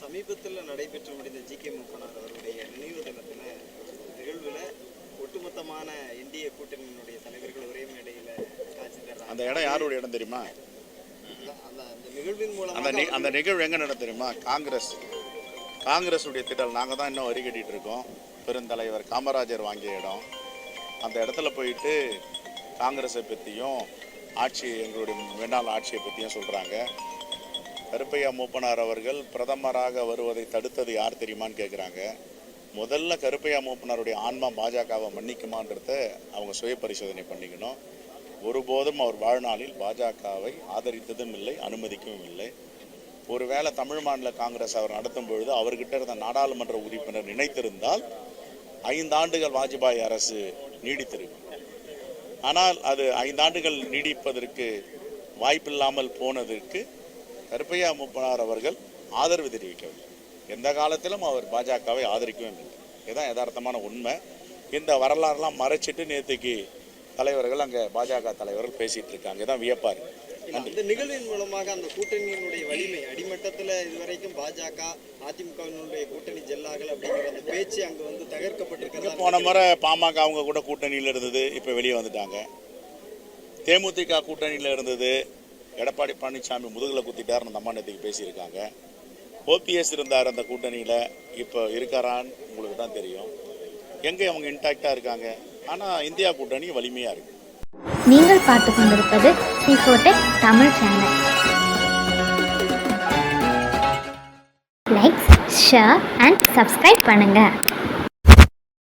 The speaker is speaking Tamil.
சமீபத்தில் நடைபெற்று முடிந்த ஜி கே மூப்பனார் அவருடைய நினைவு தினத்தில் நிகழ்வில் ஒட்டுமொத்தமான இந்திய கூட்டணியினுடைய தலைவர்கள் ஒரே மேடையில் காட்சி தர்றாங்க அந்த இடம் யாருடைய இடம் தெரியுமா? அந்த அந்த அந்த நிகழ்வின் அந்த மூலமாக நி- அந்த நிகழ்வு எங்கே நடக்கும் தெரியுமா? காங்கிரஸ். காங்கிரஸுடைய திடல். நாங்கள் தான் இன்னும் வரி கட்டிட்டு இருக்கோம். பெருந்தலைவர் காமராஜர் வாங்கிய இடம். அந்த இடத்துல போயிட்டு காங்கிரஸை பற்றியும் ஆட்சி எங்களுடைய முன்னாள் ஆட்சியை பற்றியும் சொல்கிறாங்க கருப்பையா மூப்பனார் அவர்கள் பிரதமராக வருவதை தடுத்தது யார் தெரியுமான்னு கேட்குறாங்க முதல்ல கருப்பையா மூப்பனாருடைய ஆன்மா பாஜகவை மன்னிக்குமான்றத அவங்க சுய பரிசோதனை பண்ணிக்கணும். ஒருபோதும் அவர் வாழ்நாளில் பாஜகவை ஆதரித்ததும் இல்லை அனுமதிக்கவும் இல்லை. ஒருவேளை தமிழ் மாநில காங்கிரஸ் அவர் நடத்தும் பொழுது அவர்கிட்ட இருந்த நாடாளுமன்ற உறுப்பினர் நினைத்திருந்தால் ஐந்தாண்டுகள் வாஜ்பாய் அரசு நீடித்திருக்கும். ஆனால் அது ஐந்தாண்டுகள் நீடிப்பதற்கு வாய்ப்பில்லாமல் போனதற்கு கருப்பையா மூப்பனார் அவர்கள் ஆதரவு தெரிவிக்கவில்லை. எந்த காலத்திலும் அவர் பாஜகவை ஆதரிக்கவும் இல்லை. இதுதான் யதார்த்தமான உண்மை. இந்த வரலாறுலாம் மறைச்சிட்டு நேற்றுக்கு தலைவர்கள் அங்கே பாஜக தலைவர்கள் பேசிட்டு இருக்காங்க. இதான் வியப்பா இருக்கு. அந்த நிகழ்வின் மூலமாக அந்த கூட்டணியினுடைய வலிமை அடிமட்டத்தில் இதுவரைக்கும் பாஜக அதிமுகவினுடைய கூட்டணி ஜெல்லாகல் அப்படிங்கிற அந்த பேச்சு அங்கே வந்து தகர்க்கப்பட்டிருக்கிறதா போன முறை பாமக அவங்க கூட கூட்டணியில் இருந்தது இப்போ வெளியே வந்துட்டாங்க. தேமுதிக கூட்டணியில் இருந்தது எடப்பாடி பழனிசாமி முதுகில் குத்திட்டாருன்னு அந்த அம்மா நேற்றுக்கு பேசியிருக்காங்க. ஓபிஎஸ் இருந்தார் அந்த கூட்டணியில் இப்போ இருக்காரான்னு உங்களுக்கு தான் தெரியும். எங்கே அவங்க இன்டாக்டாக இருக்காங்க? ஆனால் இந்தியா கூட்டணி வலிமையாக இருக்குது நீங்கள் பார்த்து கொண்டிருப்பது சிஃபோடெக் Tamil channel like share and subscribe பண்ணுங்கள்